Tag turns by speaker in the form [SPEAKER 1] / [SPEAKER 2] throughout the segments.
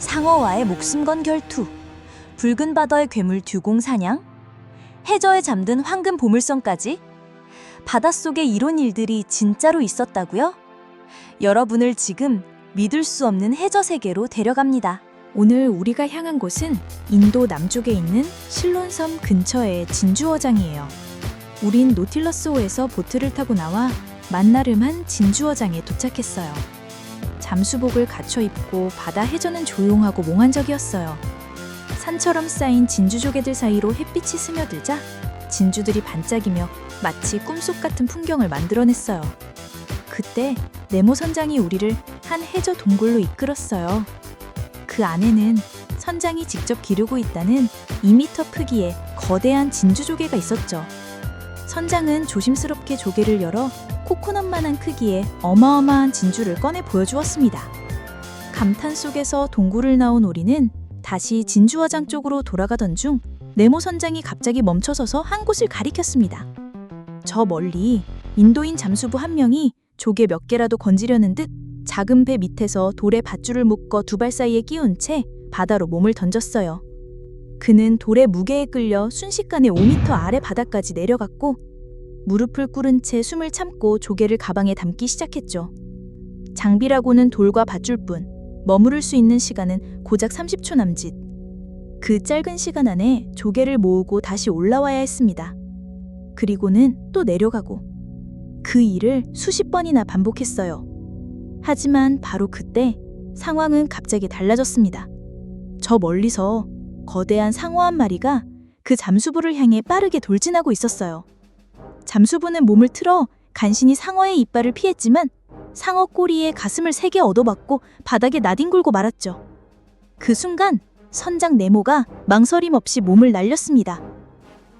[SPEAKER 1] 상어와의 목숨 건 결투, 붉은 바다의 괴물 듀공 사냥, 해저에 잠든 황금 보물선까지 바닷속에 이런 일들이 진짜로 있었다고요? 여러분을 지금 믿을 수 없는 해저 세계로 데려갑니다. 오늘 우리가 향한 곳은 인도 남쪽에 있는 실론섬 근처의 진주어장이에요. 우린 노틸러스호에서 보트를 타고 나와 만나름한 진주어장에 도착했어요. 잠수복을 갖춰 입고 바다 해저는 조용하고 몽환적이었어요. 산처럼 쌓인 진주조개들 사이로 햇빛이 스며들자 진주들이 반짝이며 마치 꿈속 같은 풍경을 만들어냈어요. 그때 네모 선장이 우리를 한 해저 동굴로 이끌었어요. 그 안에는 선장이 직접 기르고 있다는 2미터 크기의 거대한 진주조개가 있었죠. 선장은 조심스럽게 조개를 열어 코코넛만한 크기의 어마어마한 진주를 꺼내 보여주었습니다. 감탄 속에서 동굴을 나온 우리는 다시 진주어장 쪽으로 돌아가던 중 네모 선장이 갑자기 멈춰서서 한 곳을 가리켰습니다. 저 멀리 인도인 잠수부 한 명이 조개 몇 개라도 건지려는 듯 작은 배 밑에서 돌에 밧줄을 묶어 두 발 사이에 끼운 채 바다로 몸을 던졌어요. 그는 돌의 무게에 끌려 순식간에 5미터 아래 바다까지 내려갔고 무릎을 꿇은 채 숨을 참고 조개를 가방에 담기 시작했죠. 장비라고는 돌과 밧줄 뿐 머무를 수 있는 시간은 고작 30초 남짓. 그 짧은 시간 안에 조개를 모으고 다시 올라와야 했습니다. 그리고는 또 내려가고 그 일을 수십 번이나 반복했어요. 하지만 바로 그때 상황은 갑자기 달라졌습니다. 저 멀리서 거대한 상어 한 마리가 그 잠수부를 향해 빠르게 돌진하고 있었어요. 잠수부는 몸을 틀어 간신히 상어의 이빨을 피했지만 상어 꼬리에 가슴을 세게 얻어맞고 바닥에 나뒹굴고 말았죠. 그 순간 선장 네모가 망설임 없이 몸을 날렸습니다.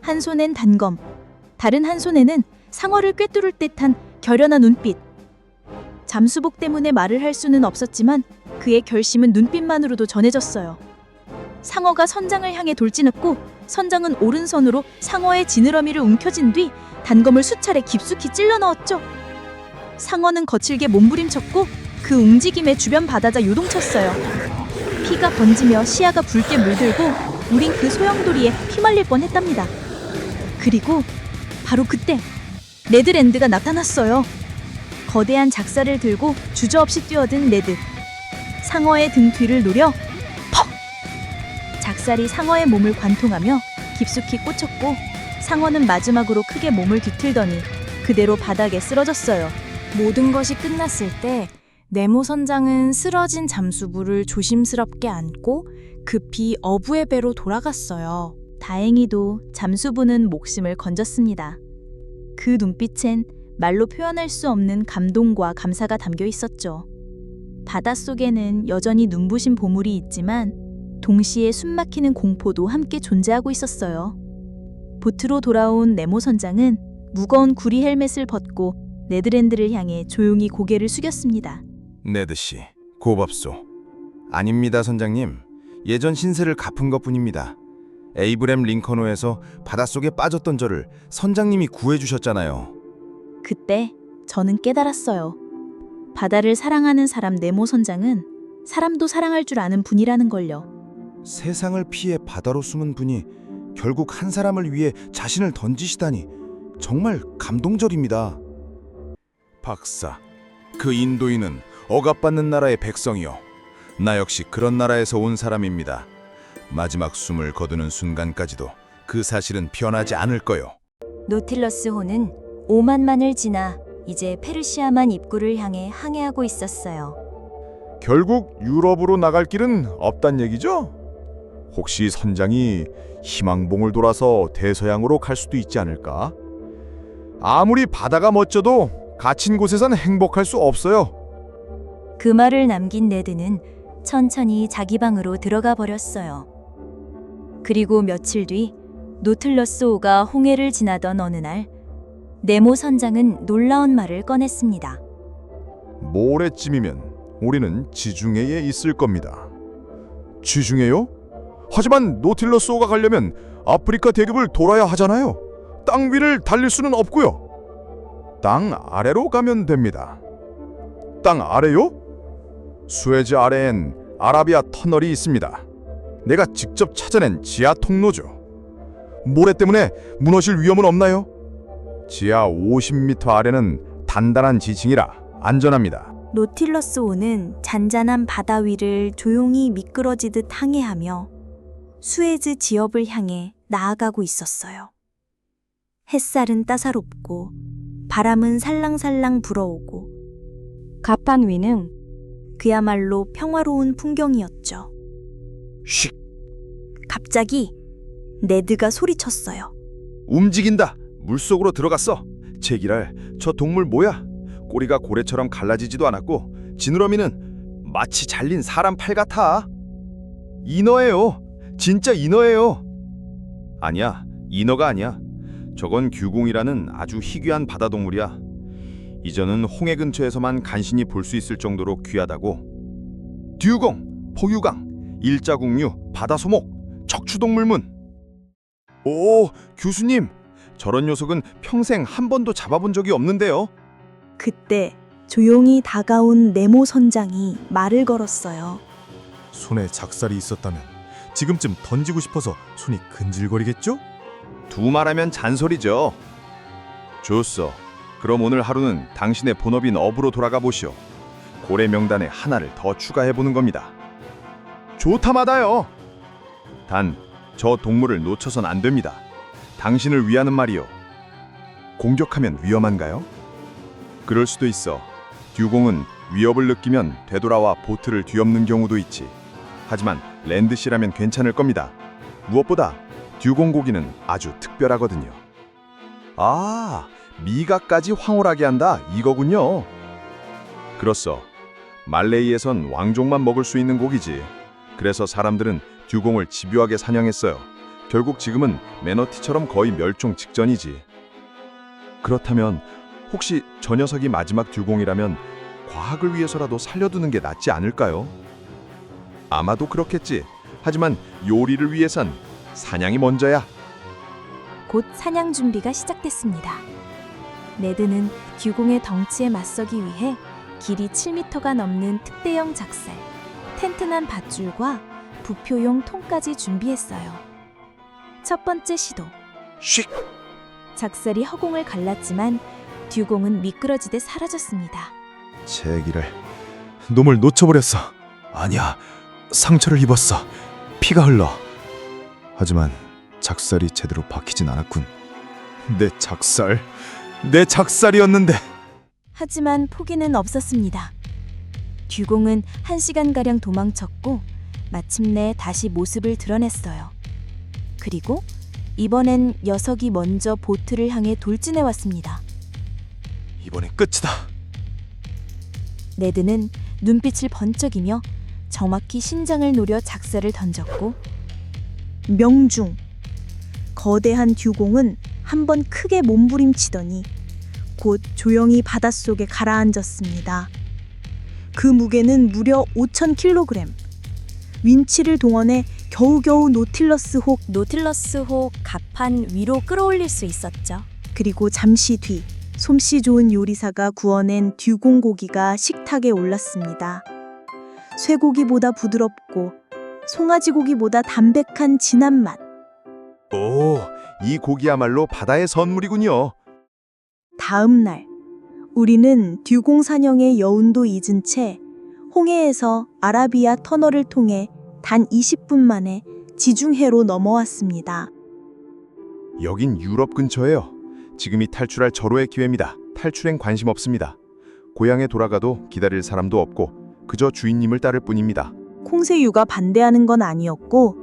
[SPEAKER 1] 한 손엔 단검, 다른 한 손에는 상어를 꿰뚫을 듯한 결연한 눈빛. 잠수복 때문에 말을 할 수는 없었지만 그의 결심은 눈빛만으로도 전해졌어요. 상어가 선장을 향해 돌진했고 선장은 오른손으로 상어의 지느러미를 움켜쥔 뒤 단검을 수차례 깊숙이 찔러 넣었죠. 상어는 거칠게 몸부림쳤고 그 움직임에 주변 바다가 요동쳤어요. 피가 번지며 시야가 붉게 물들고 우린 그 소용돌이에 휘말릴 뻔했답니다. 그리고 바로 그때 네드랜드가 나타났어요. 거대한 작사를 들고 주저없이 뛰어든 네드. 상어의 등 뒤를 노려 퍽! 작살이 상어의 몸을 관통하며 깊숙이 꽂혔고 상어는 마지막으로 크게 몸을 뒤틀더니 그대로 바닥에 쓰러졌어요. 모든 것이 끝났을 때 네모 선장은 쓰러진 잠수부를 조심스럽게 안고 급히 어부의 배로 돌아갔어요. 다행히도 잠수부는 목숨을 건졌습니다. 그 눈빛엔 말로 표현할 수 없는 감동과 감사가 담겨 있었죠. 바닷속에는 여전히 눈부신 보물이 있지만 동시에 숨막히는 공포도 함께 존재하고 있었어요. 보트로 돌아온 네모 선장은 무거운 구리 헬멧을 벗고 네드랜드를 향해 조용히 고개를 숙였습니다.
[SPEAKER 2] 네드 씨, 고맙소. 아닙니다, 선장님. 예전 신세를 갚은 것뿐입니다. 에이브램 링컨호에서 바닷속에 빠졌던 저를 선장님이 구해 주셨잖아요.
[SPEAKER 1] 그때 저는 깨달았어요. 바다를 사랑하는 사람 네모 선장은 사람도 사랑할 줄 아는 분이라는 걸요.
[SPEAKER 2] 세상을 피해 바다로 숨은 분이 결국 한 사람을 위해 자신을 던지시다니 정말 감동적입니다. 박사, 그 인도인은 억압받는 나라의 백성이요. 나 역시 그런 나라에서 온 사람입니다. 마지막 숨을 거두는 순간까지도 그 사실은 변하지 않을 거요.
[SPEAKER 1] 노틸러스 호는 오만만을 지나 이제 페르시아만 입구를 향해 항해하고 있었어요.
[SPEAKER 3] 결국 유럽으로 나갈 길은 없단 얘기죠? 혹시 선장이 희망봉을 돌아서 대서양으로 갈 수도 있지 않을까? 아무리 바다가 멋져도 갇힌 곳에선 행복할 수 없어요.
[SPEAKER 1] 그 말을 남긴 네드는 천천히 자기 방으로 들어가 버렸어요. 그리고 며칠 뒤 노틀러스호가 홍해를 지나던 어느 날 네모 선장은 놀라운 말을 꺼냈습니다.
[SPEAKER 3] 모레쯤이면 우리는 지중해에 있을 겁니다. 지중해요? 하지만 노틸러스호가 가려면 아프리카 대륙을 돌아야 하잖아요. 땅 위를 달릴 수는 없고요. 땅 아래로 가면 됩니다. 땅 아래요? 수에즈 아래엔
[SPEAKER 4] 아라비아 터널이 있습니다. 내가 직접 찾아낸 지하 통로죠. 모래 때문에 무너질 위험은 없나요? 지하 50m 아래는 단단한 지층이라 안전합니다.
[SPEAKER 1] 노틸러스 호는 잔잔한 바다 위를 조용히 미끄러지듯 항해하며 수에즈 지역을 향해 나아가고 있었어요. 햇살은 따사롭고 바람은 살랑살랑 불어오고 가판 위는 그야말로 평화로운 풍경이었죠.
[SPEAKER 3] 쉿!
[SPEAKER 1] 갑자기 네드가 소리쳤어요.
[SPEAKER 3] 움직인다. 물속으로 들어갔어. 제기랄, 저 동물 뭐야? 꼬리가 고래처럼 갈라지지도 않았고 지느러미는 마치 잘린 사람 팔 같아. 인어예요. 진짜 인어예요. 아니야, 인어가 아니야. 저건 규공이라는 아주 희귀한 바다 동물이야. 이전은 홍해 근처에서만 간신히 볼 수 있을 정도로 귀하다고. 듀공, 포유강, 일자국류, 바다소목, 척추동물문. 오, 교수님. 저런 녀석은 평생 한 번도 잡아본 적이 없는데요.
[SPEAKER 1] 그때 조용히 다가온 네모 선장이 말을 걸었어요.
[SPEAKER 4] 손에 작살이 있었다면 지금쯤 던지고 싶어서 손이 근질거리겠죠?
[SPEAKER 3] 두 말하면 잔소리죠. 좋소. 그럼 오늘 하루는 당신의 본업인 어부로 돌아가 보시오. 고래 명단에 하나를 더 추가해 보는 겁니다. 좋다마다요. 단 저 동물을 놓쳐선 안 됩니다. 당신을 위하는 말이요. 공격하면 위험한가요? 그럴 수도 있어. 듀공은 위협을 느끼면 되돌아와 보트를 뒤엎는 경우도 있지. 하지만 랜드시라면 괜찮을 겁니다. 무엇보다 듀공 고기는 아주 특별하거든요. 아, 미각까지 황홀하게 한다 이거군요. 그렇소. 말레이에선 왕족만 먹을 수 있는 고기지. 그래서 사람들은 듀공을 집요하게 사냥했어요. 결국 지금은 매너티처럼 거의 멸종 직전이지. 그렇다면 혹시 저 녀석이 마지막 듀공이라면 과학을 위해서라도 살려두는 게 낫지 않을까요? 아마도 그렇겠지. 하지만 요리를 위해선 사냥이 먼저야.
[SPEAKER 1] 곧 사냥 준비가 시작됐습니다. 네드는 듀공의 덩치에 맞서기 위해 길이 7m가 넘는 특대형 작살, 텐트난 밧줄과 부표용 통까지 준비했어요. 첫 번째 시도.
[SPEAKER 3] 쉿!
[SPEAKER 1] 작살이 허공을 갈랐지만 듀공은 미끄러지듯 사라졌습니다.
[SPEAKER 4] 제기를 놈을 놓쳐버렸어. 아니야, 상처를 입었어. 피가 흘러. 하지만 작살이 제대로 박히진 않았군. 내 작살, 내 작살이었는데.
[SPEAKER 1] 하지만 포기는 없었습니다. 듀공은 한 시간가량 도망쳤고 마침내 다시 모습을 드러냈어요. 그리고 이번엔 녀석이 먼저 보트를 향해 돌진해 왔습니다.
[SPEAKER 4] 이번엔 끝이다.
[SPEAKER 1] 네드는 눈빛을 번쩍이며 정확히 신장을 노려 작살을 던졌고 명중 거대한 듀공은 한 번 크게 몸부림치더니 곧 조용히 바닷속에 가라앉았습니다. 그 무게는 무려 5,000kg. 윈치를 동원해 겨우겨우 노틸러스 혹 노틸러스 혹 갑판 위로 끌어올릴 수 있었죠. 그리고 잠시 뒤 솜씨 좋은 요리사가 구워낸 듀공 고기가 식탁에 올랐습니다. 쇠고기보다 부드럽고 송아지 고기보다 담백한 진한 맛.
[SPEAKER 3] 오, 이 고기야말로 바다의 선물이군요.
[SPEAKER 1] 다음 날 우리는 듀공 사냥의 여운도 잊은 채 홍해에서 아라비아 터널을 통해 단 20분 만에 지중해로 넘어왔습니다.
[SPEAKER 3] 여긴 유럽 근처예요. 지금이 탈출할 절호의 기회입니다. 탈출엔 관심 없습니다. 고향에 돌아가도 기다릴 사람도 없고 그저 주인님을 따를 뿐입니다.
[SPEAKER 1] 콩새유가 반대하는 건 아니었고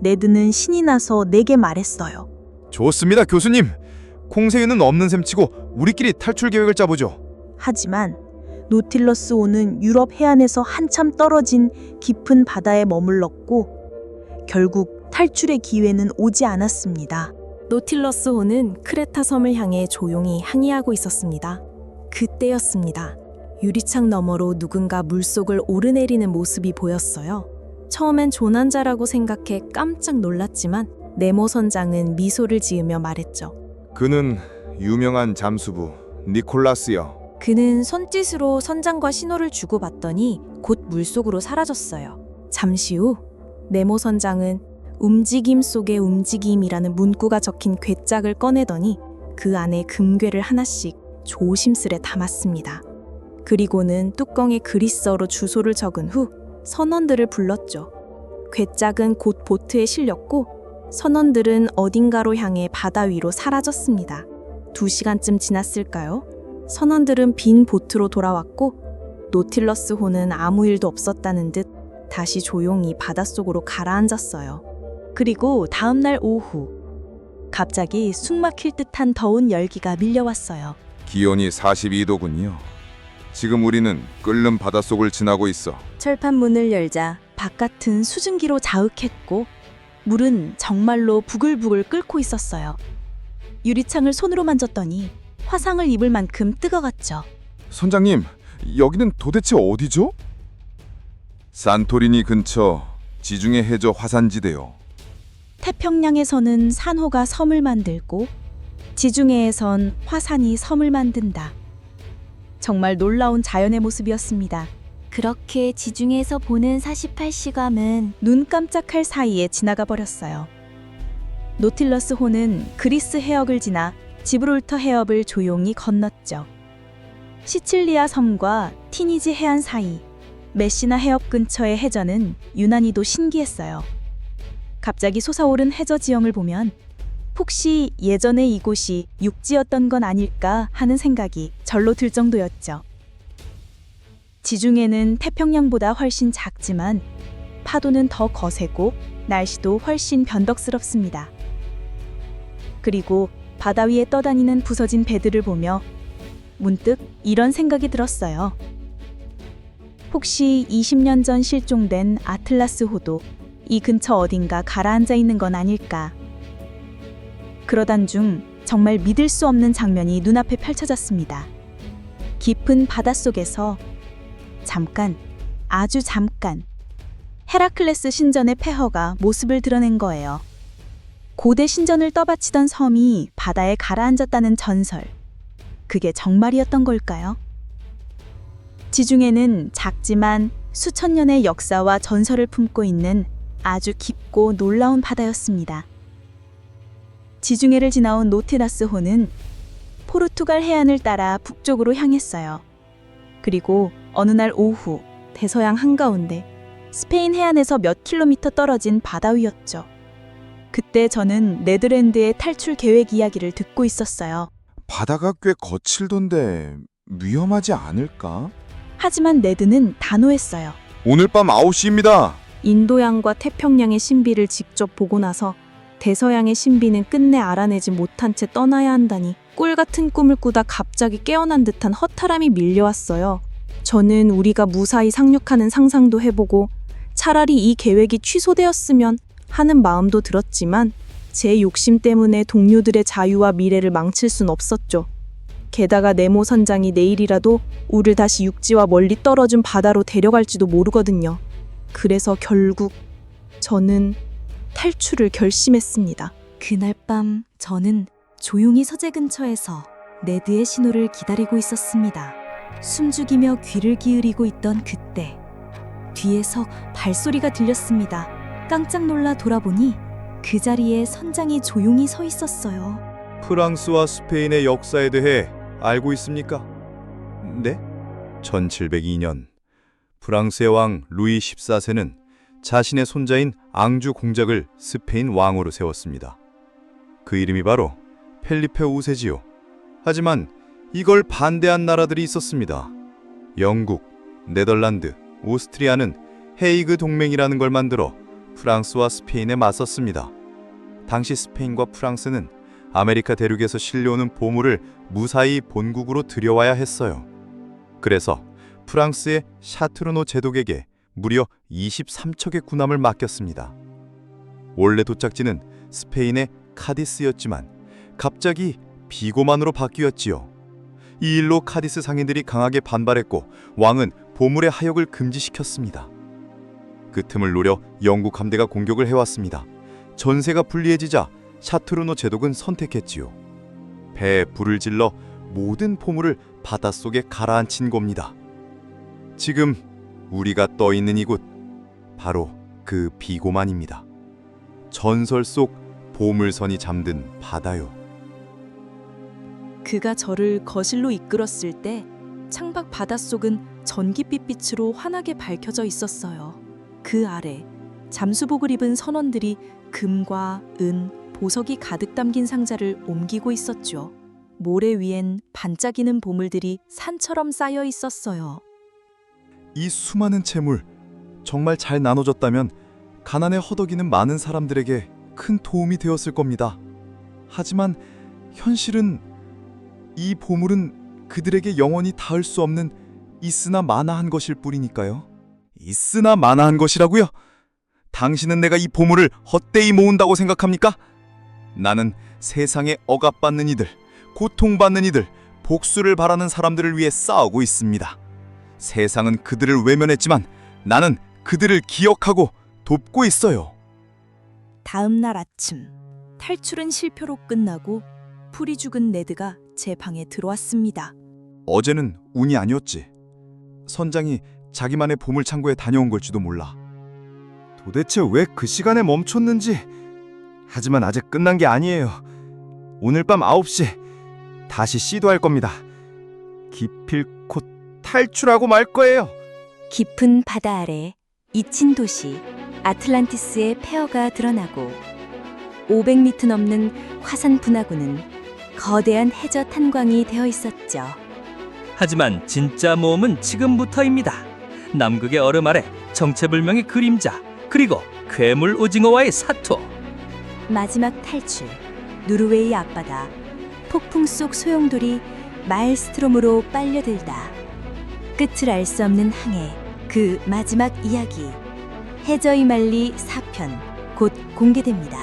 [SPEAKER 1] 네드는 신이 나서 내게 말했어요.
[SPEAKER 4] 좋습니다, 교수님. 콩새우는 없는 셈치고 우리끼리 탈출 계획을 짜보죠.
[SPEAKER 1] 하지만 노틸러스 호는 유럽 해안에서 한참 떨어진 깊은 바다에 머물렀고 결국 탈출의 기회는 오지 않았습니다. 노틸러스 호는 크레타 섬을 향해 조용히 항해하고 있었습니다. 그때였습니다. 유리창 너머로 누군가 물속을 오르내리는 모습이 보였어요. 처음엔 조난자라고 생각해 깜짝 놀랐지만 네모 선장은 미소를 지으며 말했죠.
[SPEAKER 4] 그는 유명한 잠수부 니콜라스요.
[SPEAKER 1] 그는 손짓으로 선장과 신호를 주고받더니 곧 물속으로 사라졌어요.
[SPEAKER 5] 잠시 후 네모 선장은 움직임 속의 움직임이라는 문구가 적힌 괴짝을 꺼내더니 그 안에 금괴를 하나씩 조심스레 담았습니다. 그리고는 뚜껑에 그리스어로 주소를 적은 후 선원들을 불렀죠. 괴짝은 곧 보트에 실렸고 선원들은 어딘가로 향해 바다 위로 사라졌습니다. 두 시간쯤 지났을까요? 선원들은 빈 보트로 돌아왔고 노틸러스 호는 아무 일도 없었다는 듯 다시 조용히 바닷속으로 가라앉았어요.
[SPEAKER 1] 그리고 다음 날 오후 갑자기 숨 막힐 듯한 더운 열기가 밀려왔어요.
[SPEAKER 6] 기온이 42도군요. 지금 우리는 끓는 바닷속을 지나고 있어.
[SPEAKER 1] 철판 문을 열자 바깥은 수증기로 자욱했고 물은 정말로 부글부글 끓고 있었어요. 유리창을 손으로 만졌더니 화상을 입을 만큼 뜨거웠죠.
[SPEAKER 6] 선장님, 여기는 도대체 어디죠? 산토리니 근처 지중해 해저 화산지대요.
[SPEAKER 1] 태평양에서는 산호가 섬을 만들고 지중해에선 화산이 섬을 만든다. 정말 놀라운 자연의 모습이었습니다. 그렇게 지중해에서 보는 48시감은 눈 깜짝할 사이에 지나가 버렸어요. 노틸러스 호는 그리스 해역을 지나 지브롤터 해협을 조용히 건넜죠. 시칠리아 섬과 티니지 해안 사이 메시나 해협 근처의 해저는 유난히도 신기했어요. 갑자기 솟아오른 해저 지형을 보면 혹시 예전에 이곳이 육지였던 건 아닐까 하는 생각이 절로 들 정도였죠. 지중해는 태평양보다 훨씬 작지만 파도는 더 거세고 날씨도 훨씬 변덕스럽습니다. 그리고 바다 위에 떠다니는 부서진 배들을 보며 문득 이런 생각이 들었어요. 혹시 20년 전 실종된 아틀라스 호도 이 근처 어딘가 가라앉아 있는 건 아닐까. 그러던 중 정말 믿을 수 없는 장면이 눈앞에 펼쳐졌습니다. 깊은 바닷속에서 잠깐, 아주 잠깐, 헤라클레스 신전의 폐허가 모습을 드러낸 거예요. 고대 신전을 떠받치던 섬이 바다에 가라앉았다는 전설. 그게 정말이었던 걸까요? 지중해는 작지만 수천 년의 역사와 전설을 품고 있는 아주 깊고 놀라운 바다였습니다. 지중해를 지나온 노티라스호는 포르투갈 해안을 따라 북쪽으로 향했어요. 그리고 어느 날 오후 대서양 한가운데 스페인 해안에서 몇 킬로미터 떨어진 바다 위였죠. 그때 저는 네덜랜드의 탈출 계획 이야기를 듣고 있었어요.
[SPEAKER 6] 바다가 꽤 거칠던데 위험하지 않을까?
[SPEAKER 1] 하지만 네드는 단호했어요.
[SPEAKER 6] 오늘 밤 9시입니다.
[SPEAKER 5] 인도양과 태평양의 신비를 직접 보고 나서 대서양의 신비는 끝내 알아내지 못한 채 떠나야 한다니 꿀 같은 꿈을 꾸다 갑자기 깨어난 듯한 허탈함이 밀려왔어요. 저는 우리가 무사히 상륙하는 상상도 해보고 차라리 이 계획이 취소되었으면 하는 마음도 들었지만 제 욕심 때문에 동료들의 자유와 미래를 망칠 순 없었죠. 게다가 네모 선장이 내일이라도 우를 다시 육지와 멀리 떨어진 바다로 데려갈지도 모르거든요. 그래서 결국 저는 탈출을 결심했습니다.
[SPEAKER 1] 그날 밤 저는 조용히 서재 근처에서 네드의 신호를 기다리고 있었습니다. 숨죽이며 귀를 기울이고 있던 그때 뒤에서 발소리가 들렸습니다. 깜짝 놀라 돌아보니 그 자리에 선장이 조용히 서 있었어요.
[SPEAKER 3] 프랑스와 스페인의 역사에 대해 알고 있습니까? 네? 1702년 프랑스의 왕 루이 14세는 자신의 손자인 앙주 공작을 스페인 왕으로 세웠습니다. 그 이름이 바로 펠리페 5세지요. 하지만 이걸 반대한 나라들이 있었습니다. 영국, 네덜란드, 오스트리아는 헤이그 동맹이라는 걸 만들어 프랑스와 스페인에 맞섰습니다. 당시 스페인과 프랑스는 아메리카 대륙에서 실려오는 보물을 무사히 본국으로 들여와야 했어요. 그래서 프랑스의 샤트르노 제독에게 무려 23척의 군함을 맡겼습니다. 원래 도착지는 스페인의 카디스였지만 갑자기 비고만으로 바뀌었지요. 이 일로 카디스 상인들이 강하게 반발했고 왕은 보물의 하역을 금지시켰습니다. 그 틈을 노려 영국 함대가 공격을 해왔습니다. 전세가 불리해지자 샤트르노 제독은 선택했지요. 배에 불을 질러 모든 포물을 바닷속에 가라앉힌 겁니다. 지금 우리가 떠 있는 이곳 바로 그 비고만입니다. 전설 속 보물선이 잠든 바다요.
[SPEAKER 1] 그가 저를 거실로 이끌었을 때 창밖 바닷속은 전깃빛 빛으로 환하게 밝혀져 있었어요. 그 아래 잠수복을 입은 선원들이 금과 은, 보석이 가득 담긴 상자를 옮기고 있었죠. 모래 위엔 반짝이는 보물들이 산처럼 쌓여 있었어요.
[SPEAKER 3] 이 수많은 채물 정말 잘 나눠졌다면 가난에 허덕이는 많은 사람들에게 큰 도움이 되었을 겁니다. 하지만 현실은 이 보물은 그들에게 영원히 닿을 수 없는 있으나 마나한 것일 뿐이니까요. 있으나 마나한 것이라고요? 당신은 내가 이 보물을 헛되이 모은다고 생각합니까? 나는 세상에 억압받는 이들, 고통받는 이들, 복수를 바라는 사람들을 위해 싸우고 있습니다. 세상은 그들을 외면했지만 나는 그들을 기억하고 돕고 있어요.
[SPEAKER 1] 다음 날 아침 탈출은 실패로 끝나고 풀이 죽은 네드가 제 방에 들어왔습니다.
[SPEAKER 3] 어제는 운이 아니었지. 선장이 자기만의 보물 창고에 다녀온 걸지도 몰라.
[SPEAKER 7] 도대체 왜 그 시간에 멈췄는지. 하지만 아직 끝난 게 아니에요. 오늘 밤 9시 다시 시도할 겁니다. 기필코 탈출하고 말 거예요.
[SPEAKER 8] 깊은 바다 아래 잊힌 도시 아틀란티스의 폐허가 드러나고 500m 넘는 화산 분화구는 거대한 해저 탄광이 되어 있었죠.
[SPEAKER 9] 하지만 진짜 모험은 지금부터입니다. 남극의 얼음 아래 정체불명의 그림자 그리고 괴물 오징어와의 사투.
[SPEAKER 8] 마지막 탈출 노르웨이 앞바다 폭풍 속 소용돌이 마일스트롬으로 빨려들다 끝을 알 수 없는 항해 그 마지막 이야기 해저이 말리 4편 곧 공개됩니다.